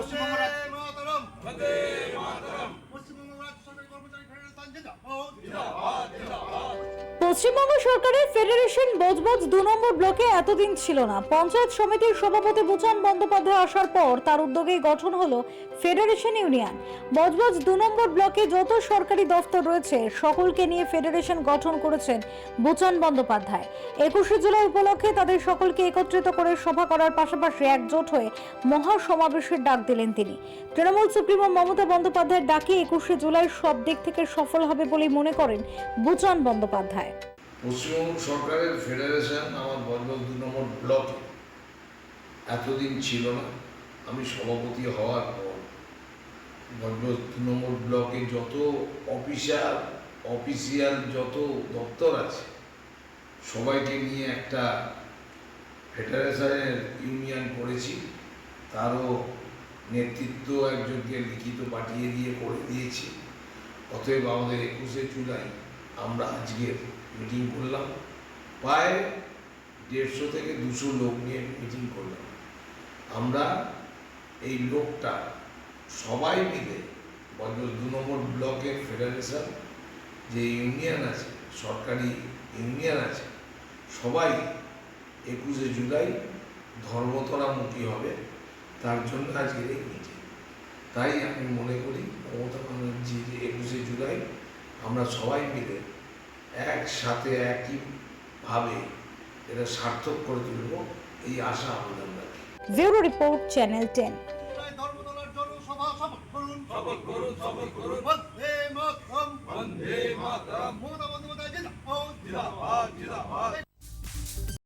পশ্চিমবঙ্গ রাজ্য পশ্চিমবঙ্গ রাজ্য সরকারি কর্মচারী জিন্দাবাদ। পশ্চিমবঙ্গ সরকারের ফেডারেশন বজবজ দু নম্বর ব্লকে এতদিন ছিল না। পঞ্চায়েত সমিতির সভাপতি বুচান বন্দ্যোপাধ্যায় আসার পর তার উদ্যোগে গঠন হলো ফেডারেশন ইউনিয়ন বজবজ দু নম্বর ব্লকে যত সরকারি দফতর রয়েছে, সকলকে নিয়ে ফেডারেশন গঠন করেছেন বুচান বন্দ্যোপাধ্যায়। একুশে জুলাই উপলক্ষে তাদের সকলকে একত্রিত করে সভা করার পাশাপাশি একজোট হয়ে মহা সমাবেশের ডাক দিলেন তিনি। তৃণমূল সুপ্রিমো মমতা বন্দ্যোপাধ্যায়ের ডাকে একুশে জুলাই সব দিক থেকে সফল হবে বলে মনে করেন বুচান বন্দ্যোপাধ্যায়। পশ্চিমবঙ্গ সরকারের ফেডারেশন আমার বজবজ দু নম্বর ব্লকে এতদিন ছিল না। আমি সভাপতি হওয়ার পর বজবজ দু নম্বর ব্লকে যত অফিসার অফিসিয়াল যত দপ্তর আছে, সবাইকে নিয়ে একটা ফেডারেশনের ইউনিয়ন করেছি। তারও নেতৃত্ব একজনকে লিখিত পাঠিয়ে দিয়ে করে দিয়েছি। অতএব আমাদের একুশে জুলাই আমরা আজকের মিটিং করলাম। প্রায় দেড়শো থেকে দুশো লোক নিয়ে মিটিং করলাম। আমরা এই লোকটা সবাই মিলে বজবজ দু নম্বর ব্লকের ফেডারেশন যে ইউনিয়ন আছে, সরকারি ইউনিয়ন আছে, সবাই একুশে জুলাই ধর্মতলামুখী হবে। তার জন্য আজকের এই মিটিং তাই আমি মনে করি, মমতা ব্যানার্জি যে একুশে জুলাই আমরা সবাই মিলে একসাথে একইভাবে এটা সার্থক করে তুলব এই আশা আমাদের রাখি ব্যুরো রিপোর্ট চ্যানেল টেন। বন্দে মাতরম। বন্দে মাতরম। জিন্দাবাদ জিন্দাবাদ।